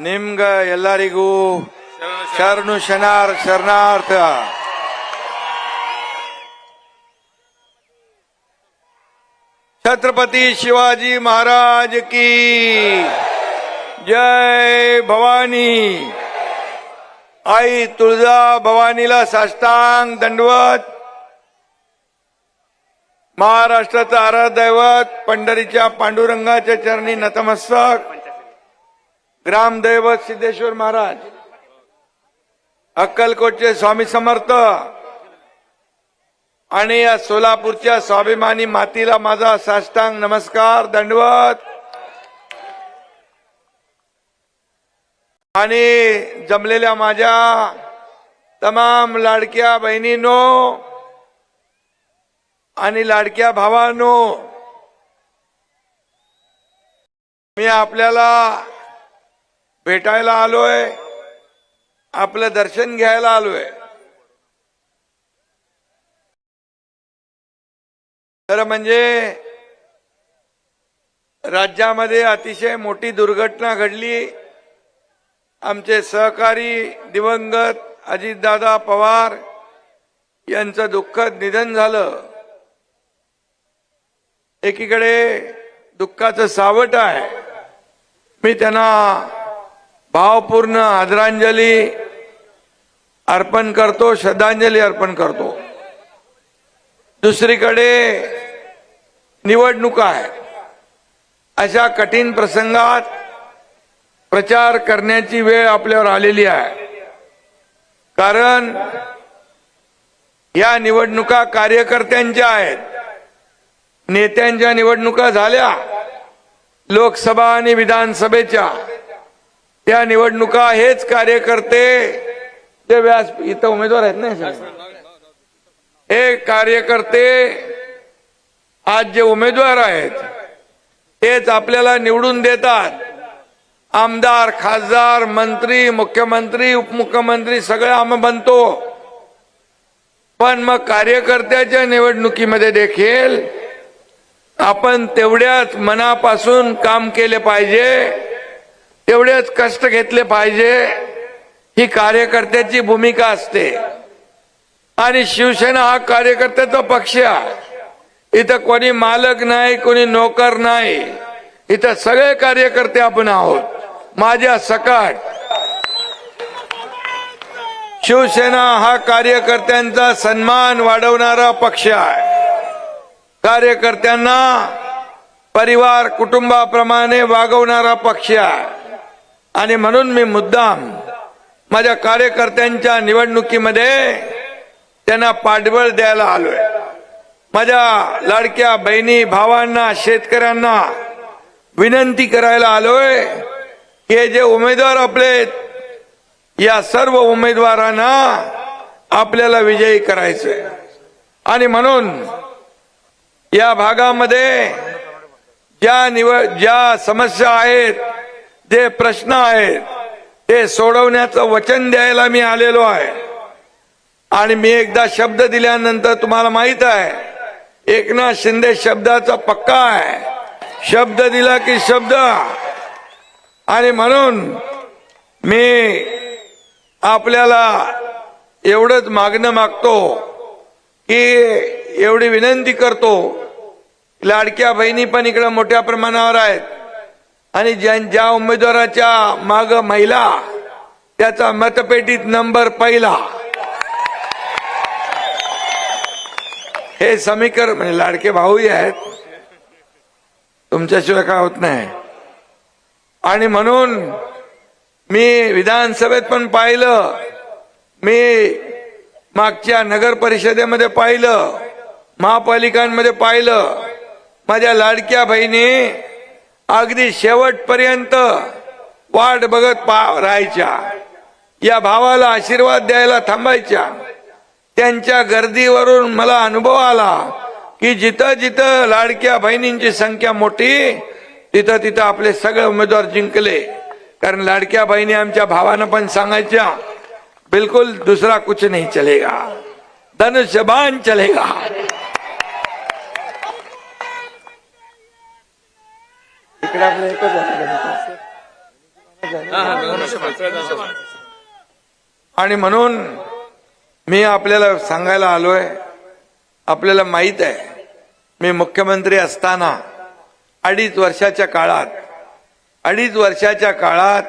ನಿಮ್ಗ ಎಲ್ಲರಿಗೂ ಶರಣು ಶನಾರ್ ಶರಣಾರ್ಥ छत्रपती शिवाजी महाराज की जय भवानी आई तुळजा भवानीला साष्टांग दंडवत महाराष्ट्राचं आराध्य दैवत पंढरीच्या पांडुरंगाच्या चरणी नतमस्तक ग्रामदैवत सिद्धेश्वर महाराज अक्कलकोटचे स्वामी समर्थ आणि या सोलापूरच्या स्वाभिमानी मातीला माझा साष्टांग नमस्कार दंडवत. आणि जमलेल्या माझ्या तमाम लाडक्या बहिणींनो आणि लाडक्या भावांनो मी आपल्याला भेटायला आलोय. आपलं दर्शन घ्यायला आलोय. खरं म्हणजे राज्यामध्ये अतिशय मोठी दुर्घटना घडली. आमचे सहकारी दिवंगत अजितदादा पवार यांचं दुःखद निधन झालं. एकीकडे दुःखाचं सावट आहे. मी त्यांना भावपूर्ण आदरांजली अर्पण करतो श्रद्धांजली अर्पण करतो. दुसरीकडे निवडणुका आहे अशा कठीण प्रसंगात प्रचार करण्याची वेळ आपल्यावर आलेली आहे. कारण या निवडणुका कार्यकर्त्यांच्या आहेत. नेत्यांच्या निवडणुका झाल्या. लोकसभा आणि विधानसभेच्या. त्या निवडणुका हेच कार्यकर्ते ते व्यास इथं उमेदवार आहेत ना हे हे कार्यकर्ते आज जे उमेदवार आहेत तेच आपल्याला निवडून देतात. आमदार खासदार मंत्री मुख्यमंत्री उपमुख्यमंत्री सगळे आम्ही बनतो. पण मग कार्यकर्त्याच्या निवडणुकीमध्ये देखील आपण तेवढ्याच मनापासून काम केले पाहिजे. तेवढेच कष्ट घेतले पाहिजे. ही कार्यकर्त्याची भूमिका असते. आणि शिवसेना हा कार्यकर्त्याचा पक्ष आहे. इथं कोणी मालक नाही कोणी नोकर नाही. इथं सगळे कार्यकर्ते आपण आहोत. माझ्या सकाळ. शिवसेना हा कार्यकर्त्यांचा सन्मान वाढवणारा पक्ष आहे. कार्यकर्त्यांना परिवार कुटुंबाप्रमाणे वागवणारा पक्ष आहे. आणि म्हणून मी मुद्दाम माझ्या कार्यकर्त्यांच्या निवडणुकीमध्ये त्यांना पाठबळ द्यायला आलोय. माझ्या लाडक्या बहिणी भावांना शेतकऱ्यांना विनंती करायला आलोय हे जे उमेदवार आपले या सर्व उमेदवारांना आपल्याला विजयी करायचंय. आणि म्हणून या भागामध्ये ज्या निवड ज्या समस्या आहेत जे प्रश्न आहेत ते सोडवण्याचं वचन द्यायला मी आलेलो आहे. आणि मी एकदा शब्द दिल्यानंतर तुम्हाला माहीत आहे एकनाथ शिंदे शब्दाचा पक्का आहे. शब्द दिला की शब्द. आणि म्हणून मी आपल्याला एवढंच मागणं मागतो की एवढी विनंती करतो. लाडक्या बहिणी पण इकडे मोठ्या प्रमाणावर आहेत. आणि ज्या ज्या उमेदवाराच्या माग महिला त्याचा मतपेटीत नंबर पहिला. हे समीकरण म्हणजे लाडके भाऊही आहेत. तुमच्याशिवाय काय होत नाही. आणि म्हणून मी विधानसभेत पण पाहिलं. मी मागच्या नगर परिषदेमध्ये पाहिलं. महापालिकांमध्ये पाहिलं. माझ्या लाडक्या बहिणी अगदी शेवटपर्यंत वाट बघत पा राहायच्या. या भावाला आशीर्वाद द्यायला थांबायच्या. त्यांच्या गर्दीवरून मला अनुभव आला की जिथं जिथं लाडक्या बहिणींची संख्या मोठी तिथं तिथं आपले सगळे उमेदवार जिंकले. कारण लाडक्या बहिणी आमच्या भावानं पण सांगायच्या बिलकुल दुसरा कुछ नाही चलेगा. धनुष्यबान चलेगा. इकडे आपलं एकच आहे. आणि म्हणून मी आपल्याला सांगायला आलोय आपल्याला माहीत आहे मी मुख्यमंत्री असताना अडीच वर्षाच्या काळात अडीच वर्षाच्या काळात